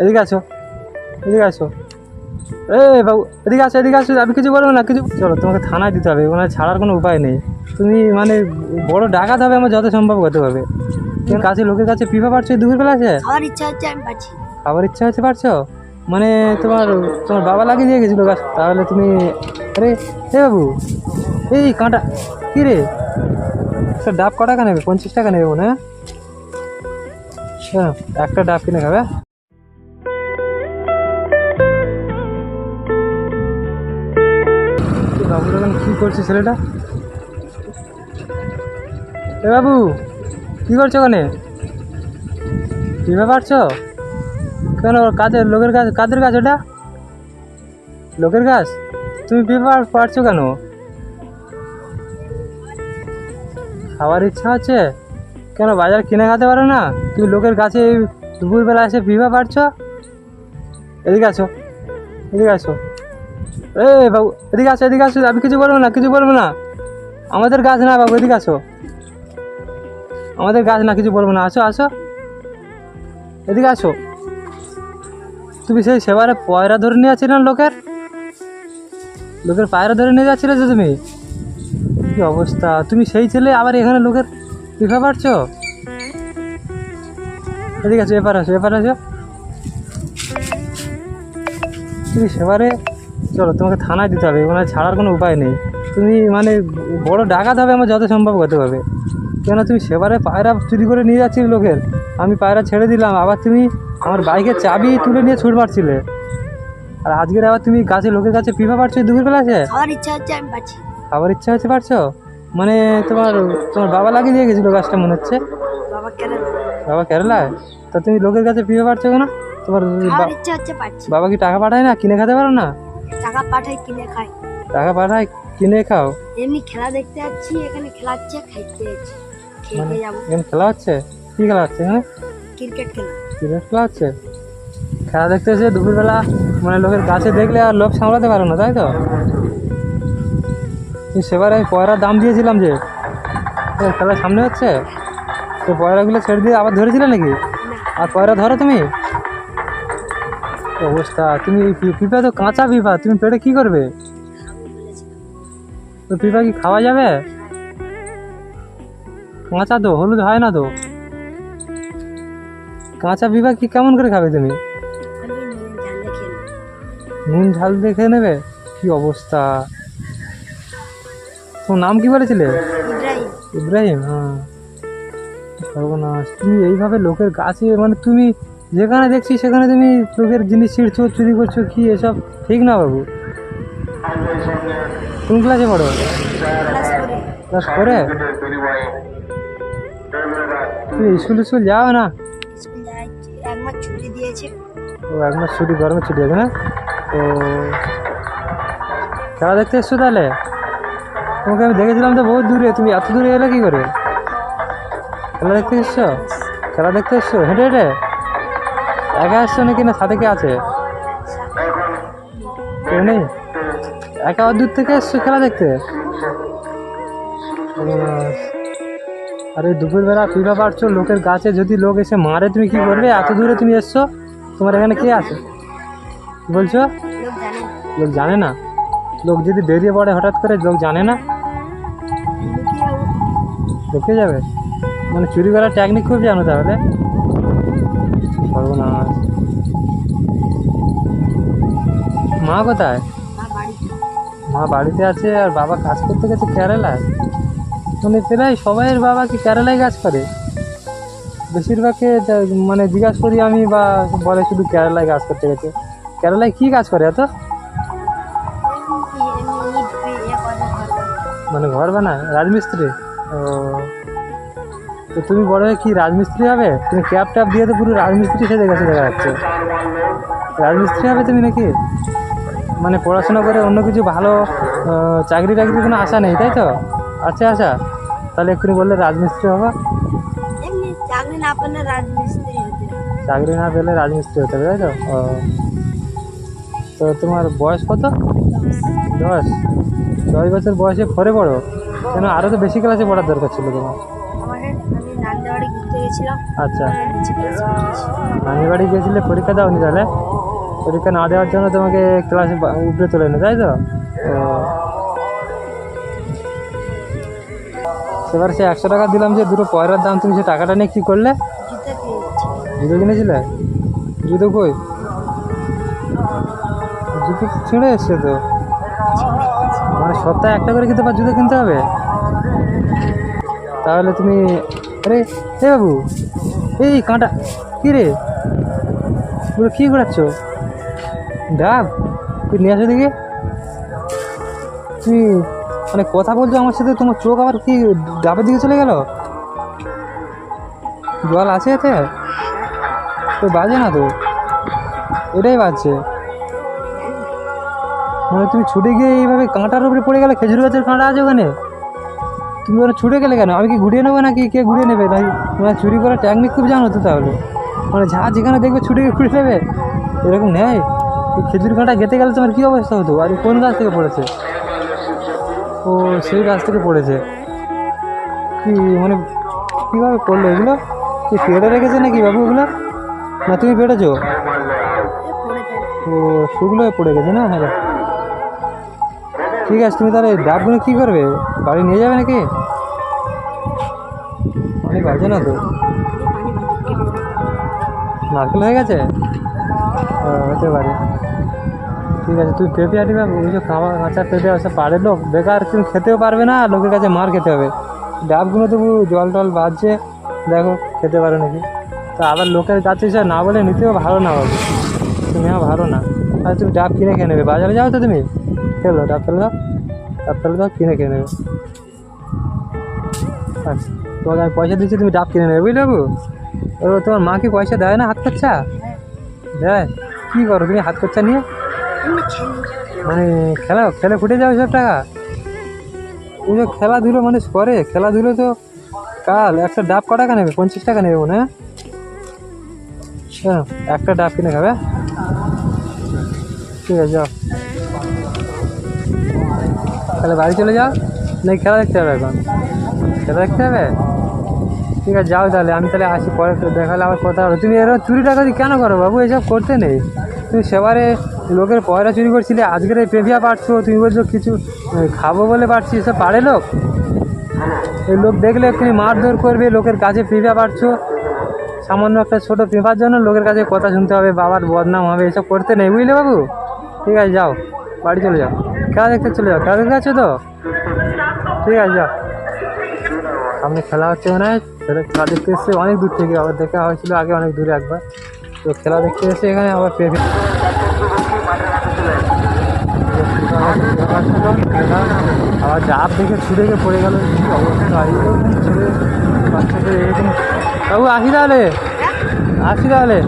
এদিকে আসো এদিকে আসো এ বাবু এদিকে আসো এদিকে আসো আমি কিছু বলব না কিছু চলো তোমাকে থানায় দিতে হবে ওখানে ছাড়ার কোনো উপায় নেই। তুমি মানে বড় ডাকাত হবে আমার যত সম্ভব হতে হবে তুমি কাছে লোকের কাছে পিপা পারছ দুপুর বেলা আছে খাওয়ার ইচ্ছা হচ্ছে আমি পাচ্ছি খাবার ইচ্ছা হচ্ছে পারছ? মানে তোমার তোমার বাবা লাগিয়ে দিয়ে গেছিল গাছ। তাহলে তুমি আরে হে বাবু এই কাঁটা কী রে? ডাব ক টাকা নেবে পঞ্চাশ টাকা নেবে মনে হ্যাঁ? একটা ডাব কিনে খাবে? এখন কী করছে ছেলেটা। এ বাবু, কী করছ ওখানে? ভেবে পারছ? কেন কাদের লোকের কাজ, কাদের কাজ ওটা? লোকের কাজ? তুমি পেপার পারছ কেন? খাওয়ার ইচ্ছা হচ্ছে কেন, বাজার কিনে খাতে পারো না? তুমি লোকের এই দুপুরবেলা এসে পিভা পারছ? এদিকে আসো এদিকে আসো। এ বাবু, এদিকে আসো এদিকে আসো, আমি কিছু বলব না, কিছু বলব না। আমাদের গাছ না বাবু, এদিকে আসো। আমাদের গাছ না, কিছু বলব না, আসো আসো। এদিকে আসো। তুমি সেই সেবারে পয়রা ধরে নিয়ে যাচ্ছিলে না লোকের? লোকের পায়রা ধরে নিয়ে যাচ্ছিলে যে তুমি? কি অবস্থা? তুমি সেই ছেলে, আবার এখানে লোকের পিফা পারছ এদিকে আছো এপার আসো এপার আসো। তুমি সেবারে চলো তোমাকে থানায় দিতে হবে ওখানে ছাড়ার কোনো উপায় নেই। তুমি মানে বড় ডাকাত হবে আমার যত সম্ভব হতে হবে। কেন তুমি সেবারে পায়রা চুরি করে নিয়ে যাচ্ছিলে লোকের? আমি পায়রা ছেড়ে দিলাম আবার তুমি আমার বাইকের চাবি তুলে নিয়ে ছুট মারছিলে। আর আজকের আবার তুমি গাছে লোকের কাছে পিপা পারছ আছে ইচ্ছা হচ্ছে আমি পাচ্ছি খাবার ইচ্ছা হচ্ছে পারছ? মানে তোমার তোমার বাবা লাগিয়ে দিয়ে গেছিল গাছটা মনে হচ্ছে। বাবা বাবা কেরালায় তা তুমি লোকের কাছে পিপা পারছ কেন? তোমার বাবা কি টাকা পাঠায় না? কিনে খেতে পারো না? টাকা পাঠাই কিনে খাই টাকা পাঠায় কিনে খাও? এমনি খেলা দেখতে যাচ্ছি এখানে খেলাচ্ছে খাইতে যাচ্ছি। মানে খেলতে যাব। এখানে খেলা হচ্ছে? কি খেলা হচ্ছে এখানে? ক্রিকেট খেলা। ক্রিকেট খেলা হচ্ছে? খেলা দেখতে এসে দুপুরবেলা মানে লোকের গাছে দেখলে আর লোক সামলাতে পারো না তাই তো? সেবার আমি পয়রার দাম দিয়েছিলাম যে। এ, খেলার সামনে হচ্ছে? তো পয়রাগুলো ছেড়ে দিয়ে আবার ধরেছিলে নাকি? আর পয়রা ধরো তুমি? অবস্থা। তুমি পি- পিঁপা তো কাঁচা পিঁপা তুমি পেটে কি করবে? তো পিঁপা কি খাওয়া যাবে? কাঁচা তো হলুদ হয় না তো? কাঁচা পিঁপা কি কেমন করে খাবে তুমি? নুন ঝাল দেখে নেবে? কি অবস্থা? তোমার নাম কি বলেছিলে? ইব্রাহিম। ইব্রাহিম হ্যাঁ। সর্বনাশ। তুমি এইভাবে লোকের গাছে মানে তুমি যেখানে দেখছি সেখানে তুমি লোকের জিনিস ছিঁড়ছো চুরি করছ কি এসব? ঠিক না বাবু। কোন ক্লাসে পড়ো? ক্লাস করে তুমি স্কুল স্কুল যাও না? ও এক মাস ছুটি গরমের ছুটি আছে না? তো খেলা দেখতে এসছো তাহলে? তোমাকে আমি দেখেছিলাম তো বহুত দূরে। তুমি এত দূরে এলে কি করে? খেলা দেখতে এসছো? খেলা দেখতে এসছো? হেঁটে হেঁটে? একা এসছো নাকি? না, সাথে কে আছে? কেউ নেই? একা দূর থেকে এসছো খেলা দেখতে। আরে, দুপুরবেলা পিঠা পারছ, লোকের গাছে যদি লোক এসে মারে, তুমি কি করবে? এত দূরে তুমি এসছো? তোমার এখানে কে আছে? বলছো? লোক জানে না। লোক যদি বেরিয়ে পড়ে হঠাৎ করে, লোক জানে না। দেখে যাবে? মানে চুরি করার টেকনিক খুব জানো তাহলে? মা কোথায়? মা বাড়িতে আছে আর বাবা কাজ করতে গেছে কেরালায়। মানে প্রায় সবাইয়ের বাবা কি কেরালায় কাজ করে। বেশিরভাগকে মানে জিজ্ঞাসা করি আমি বা বলে শুধু কেরালায় কাজ করতে গেছে। কেরালায় কি কাজ করে এত। মানে ঘর বানায়? রাজমিস্ত্রি? ও। তো তুমি বড় হয়ে কি রাজমিস্ত্রি হবে? তুমি ক্যাব ট্যাব দিয়ে তো পুরো রাজমিস্ত্রি সেজে গেছে দেখা যাচ্ছে। রাজমিস্ত্রি হবে তুমি নাকি? মানে পড়াশোনা করে অন্য কিছু ভালো চাকরি টাকরি কোনো আশা নেই তাই তো? আছে আশা তাহলে এক্ষুনি বললে রাজমিস্ত্রি হব? চাকরি না পেলে রাজমিস্ত্রি হতে হবে। চাকরি না পেলে রাজমিস্ত্রি হতে হবে তাই তো? ও। তো তোমার বয়স কত? দশ। দশ বছর বয়সে ফরে পড়ো। কেন আরও তো বেশি ক্লাসে পড়ার দরকার ছিল তোমার। আচ্ছা। নানি বাড়ি গিয়েছিলে? পরীক্ষা দাওনি তাহলে? পরীক্ষা না দেওয়ার জন্য তোমাকে ক্লাসে উপরে তোলে না তাই তো? ও। এবার সে একশো টাকা দিলাম যে দুটো পয়রার দাম, তুমি সে টাকাটা নিয়ে কী করলে? জুতো কিনেছিলে? জুতো কই? জুতো ছিঁড়ে এসছে তো? মানে সপ্তাহে একটা করে কিন্তু আবার জুতো কিনতে হবে? তাহলে তুমি, আরে, এ বাবু, এই কাঁটা, কী রে? পুরো কী ঘোরাচ্ছ? ডাব তুই নিয়ে আসো দেখি তুমি মানে কথা বলছো আমার সাথে, তোমার চোখ আবার কি ডাবের দিকে চলে গেল? জল আছে এতে? তো বাজে না তো? এটাই বাজছে। মানে তুমি ছুটে গিয়ে এইভাবে কাঁটার উপরে পড়ে গেলে, খেজুর গাছের কাঁটা আছে ওখানে? তুমি ওখানে ছুটে গেলে কেন? আমি কি ঘুরিয়ে নেব নাকি কে ঘুরিয়ে নেবে? নাকি তোমার চুরি করার টেকনিক খুব জানো তো তাহলে। মানে যা যেখানে দেখবে ছুটে গিয়ে ঘুরে নেবে, এরকম এই খেজুর কাঁটা গেতে গেলে তোমার কী অবস্থা হতো? আর কোন গাছ থেকে পড়েছে? ও, সেই গাছ থেকে পড়েছে। কি মানে কীভাবে পড়ল এগুলো কি পেড়ে রেখেছে নাকি বাবু এগুলো না, তুমি পেড়েছো ও হয়ে পড়ে গেছে না? হ্যাঁ। ঠিক আছে, তুমি তাহলে ডাবগুলো কী করবে? বাড়ি নিয়ে যাবে নাকি? অনেক বাজে না তো? নারকেল হয়ে গেছে? হতে পারে। ঠিক আছে, তুই পেঁপে আটিবে ওই যে খাওয়া কাঁচা পেঁপে আছে পারে লোক, বেকার তুমি খেতেও পারবে না, লোকের কাছে মার খেতে হবে। ডাবগুলো তবু জল টল বাজছে, দেখো, খেতে পারো নাকি? তা আবার লোকের কাছে এসে না বলে নিতেও ভালো না হবে। তুমি হ্যাঁ ভালো না। আর তুমি ডাব কিনে খেয়ে নেবে। বাজারে যাও তো তুমি? ফেলো ডাব ফেলে দাও। ডাব ফেলে দাও, কিনে খেয়ে নেবে। আচ্ছা তোমাকে আমি পয়সা দিচ্ছি, তুমি ডাব কিনে নেবে, বুঝলে বাবু? ও, তোমার মা কি পয়সা দেয় না হাত খরচা? দেয়? কী করো, তুমি হাত খরচা নিয়ে? মানে খেলা, খেলে ফুটে যাও সব টাকা? ওই যে খেলাধুলো মানুষ করে, খেলাধুলো তো কাল, একটা ডাব ক টাকা নেবে? পঞ্চাশ টাকা নেবে মনে হ্যাঁ। একটা ডাব কিনে খাবে? ঠিক আছে, যাও। তাহলে বাড়ি চলে যাও? নাকি খেলা দেখতে হবে এখন? খেলা দেখতে হবে ঠিক আছে, যাও তাহলে। আমি তাহলে আসি, পরে দেখালে আবার কথা হবে। তুমি এরকম চুরি টাকাতি কেন করো বাবু? এসব করতে নেই। তুমি সেবারে লোকের পয়লা চুরি করছিলে, আজকের এই পেভিয়া পারছ, তুমি বলছো কিছু খাব বলে পারছি, এসব পারে লোক? এই লোক দেখলে তুমি মারধর করবে, লোকের কাছে পেভিয়া পারছ। সামান্য একটা ছোটো পেঁপার জন্য লোকের কাছে কথা শুনতে হবে, বাবার বদনাম হবে, এসব করতে নেই, বুঝলে বাবু? ঠিক আছে, যাও, বাড়ি চলে যাও। খেলা দেখতে চলে যাও, খেলা দেখতে আছো তো? ঠিক আছে, যাও। সামনে খেলা হচ্ছে মনে হয় খেলা দেখতে এসছে, অনেক দূর থেকে, আবার দেখা হয়েছিল আগে অনেক দূরে একবার। তো খেলা দেখতে এসে এখানে আবার পেয়ে আবার যা দেখে ছুটে গিয়ে পড়ে গেল। বাচ্চাদের এরকম বাবু, আসি তাহলে। আসি তাহলে।